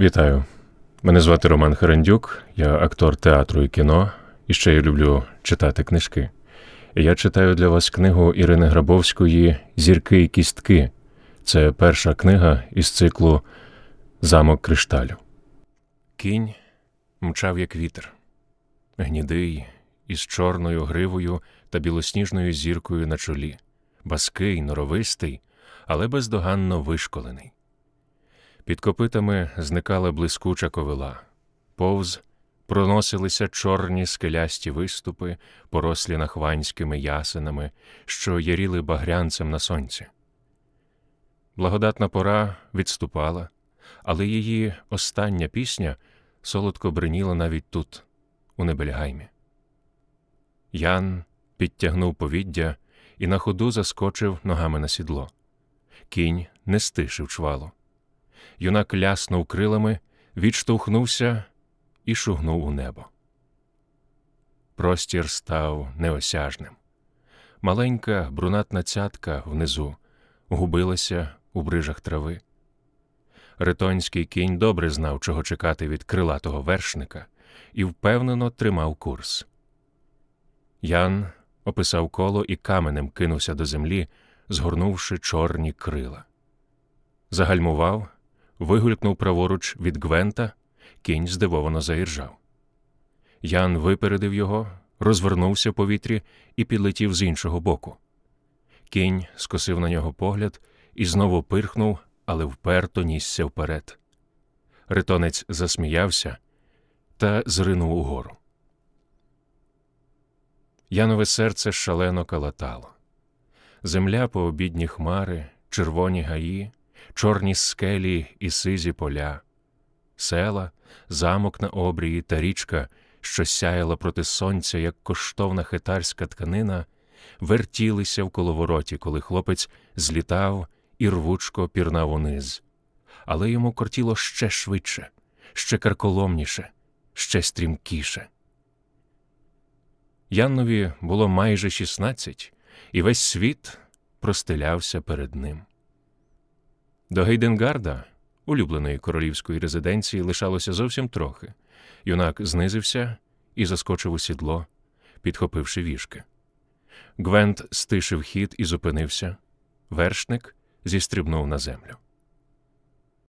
Вітаю. Мене звати Роман Харандюк, я актор театру і кіно, і ще я люблю читати книжки. Я читаю для вас книгу Ірини Грабовської Зірки і кістки. Це перша книга із циклу Замок кришталю. Кінь мчав, як вітер, гнідий, із чорною гривою та білосніжною зіркою на чолі, баский, норовистий, але бездоганно вишколений. Під копитами зникала блискуча ковила, повз проносилися чорні скелясті виступи, порослі нахванськими ясенами, що яріли багрянцем на сонці. Благодатна пора відступала, але її остання пісня солодко бриніла навіть тут, у Небельгаймі. Ян підтягнув повіддя і на ходу заскочив ногами на сідло. Кінь не стишив чвалу. Юнак ляснув крилами, відштовхнувся і шугнув у небо. Простір став неосяжним. Маленька брунатна цятка внизу губилася у брижах трави. Ритонський кінь добре знав, чого чекати від крилатого вершника, і впевнено тримав курс. Ян описав коло і каменем кинувся до землі, згорнувши чорні крила. Загальмував, вигулькнув праворуч від Гвента, кінь здивовано заіржав. Ян випередив його, розвернувся в повітрі і підлетів з іншого боку. Кінь скосив на нього погляд і знову пирхнув, але вперто нісся вперед. Ритонець засміявся та зринув угору. Янове серце шалено калатало. Земля по обідні хмари, червоні гаї, чорні скелі і сизі поля, села, замок на обрії та річка, що сяяла проти сонця, як коштовна хитарська тканина, вертілися в коловороті, коли хлопець злітав і рвучко пірнав униз. Але йому кортіло ще швидше, ще карколомніше, ще стрімкіше. Яннові було майже шістнадцять, і весь світ простелявся перед ним. До Гейденгарда, улюбленої королівської резиденції, лишалося зовсім трохи. Юнак знизився і заскочив у сідло, підхопивши віжки. Гвент стишив хід і зупинився. Вершник зістрибнув на землю.